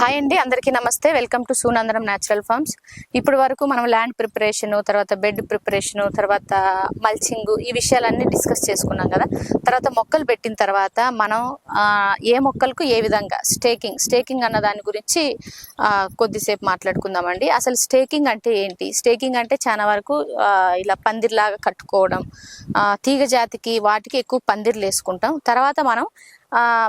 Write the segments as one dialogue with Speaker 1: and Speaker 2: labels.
Speaker 1: Hi అండి అందరికీ నమస్తే. వెల్కమ్ టు సూనందరం న్యాచురల్ ఫార్మ్స్ ఇప్పుడు వరకు మనం ల్యాండ్ ప్రిపరేషన్ తర్వాత బెడ్ ప్రిపరేషన్ తర్వాత మల్చింగ్ ఈ విషయాలన్నీ డిస్కస్ చేసుకున్నాం కదా. తర్వాత మొక్కలు పెట్టిన తర్వాత మనం ఏ మొక్కలకు ఏ విధంగా స్టేకింగ్ స్టేకింగ్ అన్న దాని గురించి కొద్దిసేపు మాట్లాడుకుందామండి. అసలు స్టేకింగ్ అంటే ఏంటి? స్టేకింగ్ అంటే చాలా వరకు ఇలా పందిర్లాగా కట్టుకోవడం తీగ జాతికి వాటికి ఎక్కువ పందిర్లు వేసుకుంటాం. తర్వాత మనం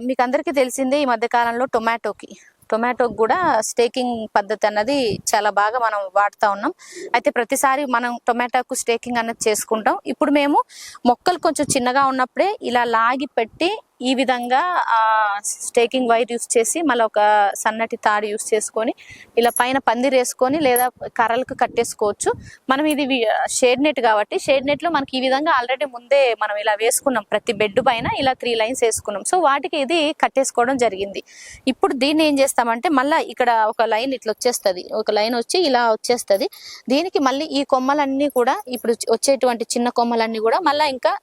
Speaker 1: మీకు అందరికీ తెలిసిందే ఈ మధ్యకాలంలో టొమాటోకి టొమాటోకి కూడా స్టేకింగ్ పద్ధతి అన్నది చాలా బాగా మనం వాడుతూ ఉన్నాం. అయితే ప్రతిసారి మనం టొమాటోకు స్టేకింగ్ అన్నది చేసుకుంటాం. ఇప్పుడు మేము మొక్కలు కొంచెం చిన్నగా ఉన్నప్పుడే ఇలా లాగి పెట్టి ఈ విధంగా స్టేకింగ్ వైర్ యూస్ చేసి మళ్ళీ ఒక సన్నటి తాడు యూస్ చేసుకొని ఇలా పైన పందిరి వేసుకొని లేదా కర్రలకు కట్టేసుకోవచ్చు. మనం ఇది షేడ్ నెట్ కాబట్టి షేడ్ నెట్లో మనకి ఈ విధంగా ఆల్రెడీ ముందే మనం ఇలా వేసుకున్నాం. ప్రతి బెడ్ పైన ఇలా త్రీ లైన్స్ వేసుకున్నాం. సో వాటికి ఇది కట్టేసుకోవడం జరిగింది. ఇప్పుడు దీన్ని ఏం చేస్తామంటే మళ్ళీ ఇక్కడ ఒక లైన్ ఇట్లా వచ్చేస్తుంది. ఒక లైన్ వచ్చి ఇలా వచ్చేస్తుంది. దీనికి మళ్ళీ ఈ కొమ్మలన్నీ కూడా ఇప్పుడు వచ్చేటువంటి చిన్న కొమ్మలన్నీ కూడా మళ్ళీ ఇంకా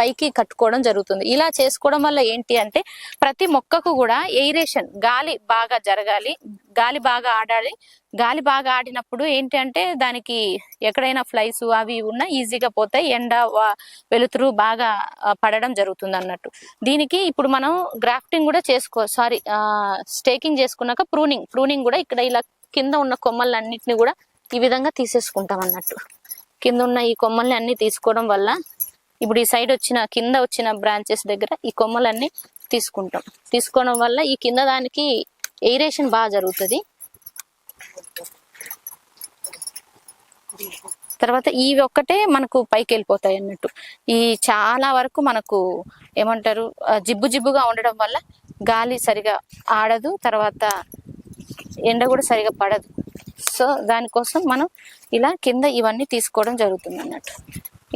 Speaker 1: పైకి కట్టుకోవడం జరుగుతుంది. ఇలా చేసుకోవడం వల్ల ఏంటి అంటే ప్రతి మొక్కకు కూడా ఎయిరేషన్ గాలి బాగా జరగాలి గాలి బాగా ఆడాలి. గాలి బాగా ఆడినప్పుడు ఏంటి అంటే దానికి ఎక్కడైనా ఫ్లైస్ అవి ఉన్నా ఈజీగా పోతాయి. ఎండ వెలుతురు బాగా పడడం జరుగుతుంది అన్నట్టు. దీనికి ఇప్పుడు మనం గ్రాఫ్టింగ్ కూడా చేసుకో సారీ స్టేకింగ్ చేసుకున్నాక ప్రూనింగ్ ప్రూనింగ్ కూడా ఇక్కడ ఇలా కింద ఉన్న కొమ్మలన్నిటిని కూడా ఈ విధంగా తీసేసుకుంటాం అన్నట్టు. కింద ఉన్న ఈ కొమ్మల్ని అన్ని తీసుకోవడం వల్ల ఇప్పుడు ఈ సైడ్ వచ్చిన కింద వచ్చిన బ్రాంచెస్ దగ్గర ఈ కొమ్మలన్నీ తీసుకుంటాం. తీసుకోవడం వల్ల ఈ కింద దానికి ఎయిరేషన్ బాగా జరుగుతుంది. తర్వాత ఇవి ఒక్కటే మనకు పైకి వెళ్ళిపోతాయి అన్నట్టు. ఈ చాలా వరకు మనకు ఏమంటారు జిబ్బు జిబ్బుగా ఉండడం వల్ల గాలి సరిగా ఆడదు తర్వాత ఎండ కూడా సరిగా పడదు. సో దానికోసం మనం ఇలా కింద ఇవన్నీ తీసుకోవడం జరుగుతుంది అన్నట్టు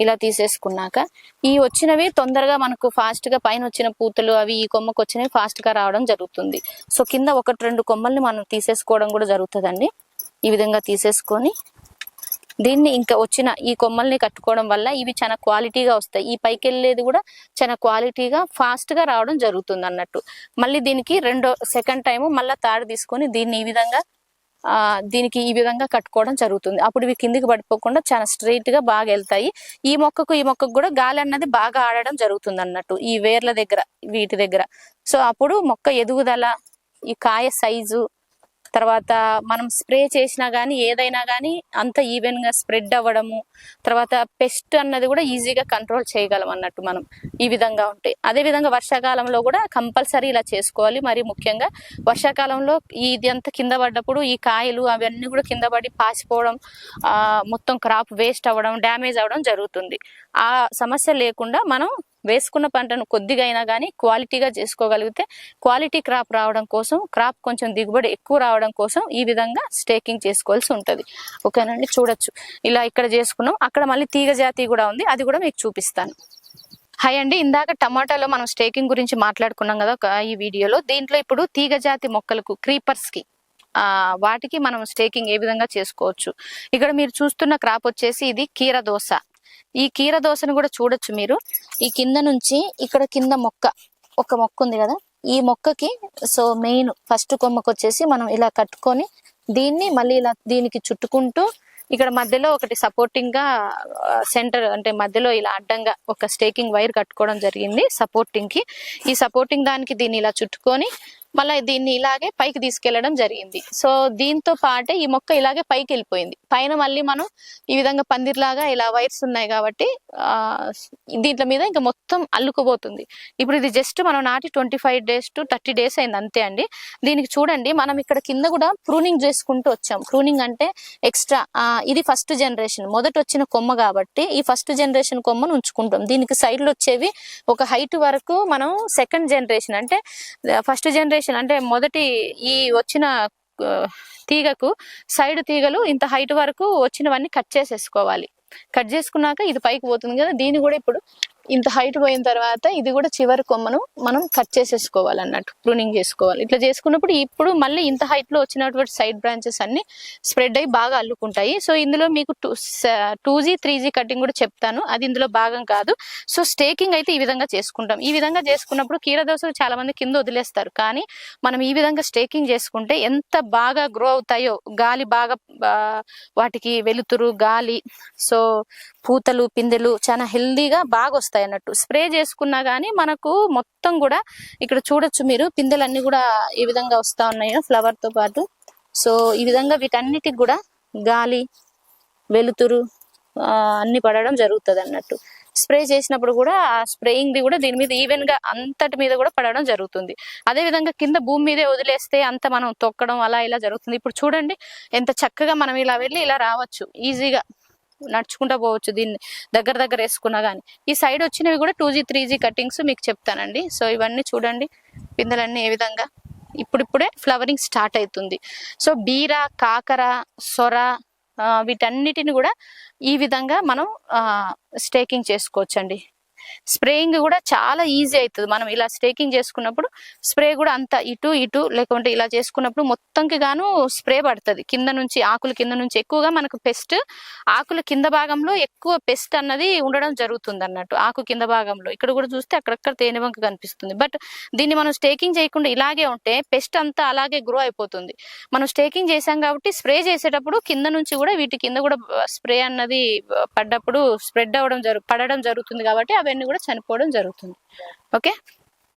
Speaker 1: ఇలా తీసేసుకున్నాక ఈ వచ్చినవి తొందరగా మనకు ఫాస్ట్గా పైన వచ్చిన పూతలు అవి ఈ కొమ్మకు వచ్చినవి ఫాస్ట్గా రావడం జరుగుతుంది. సో కింద ఒకటి రెండు కొమ్మల్ని మనం తీసేసుకోవడం కూడా జరుగుతుందండి. ఈ విధంగా తీసేసుకొని దీన్ని ఇంకా వచ్చిన ఈ కొమ్మల్ని కట్టుకోవడం వల్ల ఇవి చాలా క్వాలిటీగా వస్తాయి. ఈ పైకి వెళ్ళేది కూడా చాలా క్వాలిటీగా ఫాస్ట్గా రావడం జరుగుతుంది అన్నట్టు. మళ్ళీ దీనికి రెండో సెకండ్ టైము మళ్ళీ తాడు తీసుకొని దీన్ని ఈ విధంగా దీనికి ఈ విధంగా కట్టుకోవడం జరుగుతుంది. అప్పుడు ఇవి కిందికి పడిపోకుండా చాలా స్ట్రైట్గా బాగా వెళ్తాయి. ఈ మొక్కకు ఈ మొక్కకు కూడా గాలి అన్నది బాగా ఆడడం జరుగుతుంది అన్నట్టు ఈ వేర్ల దగ్గర వీటి దగ్గర. సో అప్పుడు మొక్క ఎదుగుదల ఈ కాయ సైజు తర్వాత మనం స్ప్రే చేసినా కానీ ఏదైనా కానీ అంత ఈవెన్గా స్ప్రెడ్ అవ్వడము తర్వాత పెస్ట్ అన్నది కూడా ఈజీగా కంట్రోల్ చేయగలం అన్నట్టు మనం ఈ విధంగా ఉంటాయి అదే విధంగా వర్షాకాలంలో కూడా కంపల్సరీ ఇలా చేసుకోవాలి. మరి ముఖ్యంగా వర్షాకాలంలో ఇది అంతా కింద పడ్డప్పుడు ఈ కాయలు అవన్నీ కూడా కింద పడి పాసిపోవడం మొత్తం క్రాప్ వేస్ట్ అవ్వడం డ్యామేజ్ అవ్వడం జరుగుతుంది. ఆ సమస్య లేకుండా మనం వేసుకున్న పంటను కొద్దిగా అయినా కానీ క్వాలిటీగా చేసుకోగలిగితే క్వాలిటీ క్రాప్ రావడం కోసం క్రాప్ కొంచెం దిగుబడి ఎక్కువ రావడం కోసం ఈ విధంగా స్టేకింగ్ చేసుకోవాల్సి ఉంటుంది. ఓకేనండి? చూడొచ్చు. ఇలా ఇక్కడ చేసుకున్నాం. అక్కడ మళ్ళీ తీగ జాతి కూడా ఉంది. అది కూడా మీకు చూపిస్తాను. హాయ్ అండి. ఇందాక టమాటాలో మనం స్టేకింగ్ గురించి మాట్లాడుకున్నాం కదా ఒక ఈ వీడియోలో. దీంట్లో ఇప్పుడు తీగ జాతి మొక్కలకు క్రీపర్స్కి వాటికి మనం స్టేకింగ్ ఏ విధంగా చేసుకోవచ్చు? ఇక్కడ మీరు చూస్తున్న క్రాప్ వచ్చేసి ఇది కీర దోశ. ఈ కీర దోసను కూడా చూడొచ్చు మీరు. ఈ కింద నుంచి ఇక్కడ కింద మొక్క ఒక మొక్క ఉంది కదా? ఈ మొక్కకి సో మెయిన్ ఫస్ట్ కొమ్మకు వచ్చేసి మనం ఇలా కట్టుకొని దీన్ని మళ్ళీ ఇలా దీనికి చుట్టుకుంటూ ఇక్కడ మధ్యలో ఒకటి సపోర్టింగ్గా సెంటర్ అంటే మధ్యలో ఇలా అడ్డంగా ఒక స్టేకింగ్ వైర్ కట్టుకోవడం జరిగింది సపోర్టింగ్కి. ఈ సపోర్టింగ్ దానికి దీన్ని ఇలా చుట్టుకొని మళ్ళీ దీన్ని ఇలాగే పైకి తీసుకెళ్ళడం జరిగింది. సో దీంతో పాటే ఈ మొక్క ఇలాగే పైకి వెళ్ళిపోయింది. పైన మళ్ళీ మనం ఈ విధంగా పందిర్లాగా ఇలా వైర్స్ ఉన్నాయి కాబట్టి దీంట్ల మీద ఇంకా మొత్తం అల్లుకుపోతుంది. ఇప్పుడు ఇది జస్ట్ మనం నాటి twenty five days to thirty days అయింది అంతే అండి. దీనికి చూడండి మనం ఇక్కడ కింద కూడా ప్రూనింగ్ చేసుకుంటూ వచ్చాం. ప్రూనింగ్ అంటే ఎక్స్ట్రా ఇది ఫస్ట్ జనరేషన్. మొదట వచ్చిన కొమ్మ కాబట్టి ఈ ఫస్ట్ జనరేషన్ కొమ్మను ఉంచుకుంటాం. దీనికి సైడ్లు వచ్చేవి ఒక హైట్ వరకు మనం సెకండ్ జనరేషన్ అంటే ఫస్ట్ జనరేషన్ అంటే మొదటి ఈ వచ్చిన తీగకు సైడ్ తీగలు ఇంత హైట్ వరకు వచ్చినవన్నీ కట్ చేసేసుకోవాలి. కట్ చేసుకున్నాక ఇది పైకి పోతుంది కదా దీన్ని కూడా ఇప్పుడు ఇంత హైట్ పోయిన తర్వాత ఇది కూడా చివరి కొమ్మను మనం కట్ చేసేసుకోవాలి అన్నట్టు ప్రూనింగ్ చేసుకోవాలి. ఇట్లా చేసుకున్నప్పుడు ఇప్పుడు మళ్ళీ ఇంత హైట్లో వచ్చినటువంటి సైడ్ బ్రాంచెస్ అన్ని స్ప్రెడ్ అయ్యి బాగా అల్లుకుంటాయి. సో ఇందులో మీకు two two G three G cutting కూడా చెప్తాను. అది ఇందులో భాగం కాదు. సో స్టేకింగ్ అయితే ఈ విధంగా చేసుకుంటాం. ఈ విధంగా చేసుకున్నప్పుడు కీరదోసలు చాలా మంది కింద వదిలేస్తారు. కానీ మనం ఈ విధంగా స్టేకింగ్ చేసుకుంటే ఎంత బాగా గ్రో అవుతాయో గాలి బాగా వాటికి వెలుతురు గాలి సో పూతలు పిందెలు చాలా హెల్దీగా బాగా వస్తాయి అన్నట్టు స్ప్రే చేసుకున్నా కానీ మనకు మొత్తం కూడా ఇక్కడ చూడొచ్చు మీరు. పిందెలన్నీ కూడా ఈ విధంగా వస్తా ఉన్నాయి ఫ్లవర్తో పాటు. సో ఈ విధంగా వీటన్నిటికి కూడా గాలి వెలుతురు అన్ని పడడం జరుగుతుంది అన్నట్టు స్ప్రే చేసినప్పుడు కూడా ఆ స్ప్రేయింగ్ది కూడా దీని మీద ఈవెన్గా అంతటి మీద కూడా పడడం జరుగుతుంది. అదే విధంగా కింద భూమి మీదే వదిలేస్తే అంత మనం తొక్కడం అలా ఇలా జరుగుతుంది. ఇప్పుడు చూడండి ఎంత చక్కగా మనం ఇలా వెళ్ళి ఇలా రావచ్చు. ఈజీగా. నడుచుకుంటా పోవచ్చు దీన్ని దగ్గర దగ్గర వేసుకున్నా కానీ ఈ సైడ్ వచ్చినవి కూడా two G three G cuttings మీకు చెప్తానండి. సో ఇవన్నీ చూడండి. పిందెలన్నీ ఏ విధంగా? ఇప్పుడిప్పుడే ఫ్లవరింగ్ స్టార్ట్ అవుతుంది సో బీర కాకర సొర వీటన్నిటిని కూడా ఈ విధంగా మనం స్టేకింగ్ చేసుకోవచ్చండి. స్ప్రేయింగ్ కూడా చాలా ఈజీ అవుతుంది మనం ఇలా స్టేకింగ్ చేసుకున్నప్పుడు స్ప్రే కూడా అంత ఇటు ఇటు లేకుంటే ఇలా చేసుకున్నప్పుడు మొత్తంకి గాను స్ప్రే పడుతుంది. కింద నుంచి ఆకుల కింద నుంచి ఎక్కువగా మనకు పెస్ట్ ఆకుల కింద భాగంలో ఎక్కువ పెస్ట్ అన్నది ఉండడం జరుగుతుంది అన్నట్టు ఆకు కింద భాగంలో. ఇక్కడ కూడా చూస్తే అక్కడక్కడ తేనె వంక కనిపిస్తుంది. బట్ దీన్ని మనం స్టేకింగ్ చేయకుండా ఇలాగే ఉంటే పెస్ట్ అంతా అలాగే గ్రో అయిపోతుంది. మనం స్టేకింగ్ చేసాం కాబట్టి స్ప్రే చేసేటప్పుడు కింద నుంచి కూడా వీటి కింద కూడా స్ప్రే అన్నది పడ్డప్పుడు స్ప్రెడ్ అవ్వడం జరుగు పడడం జరుగుతుంది కాబట్టి అవన్నీ కూడా చనిపోవడం జరుగుతుంది. ఓకే?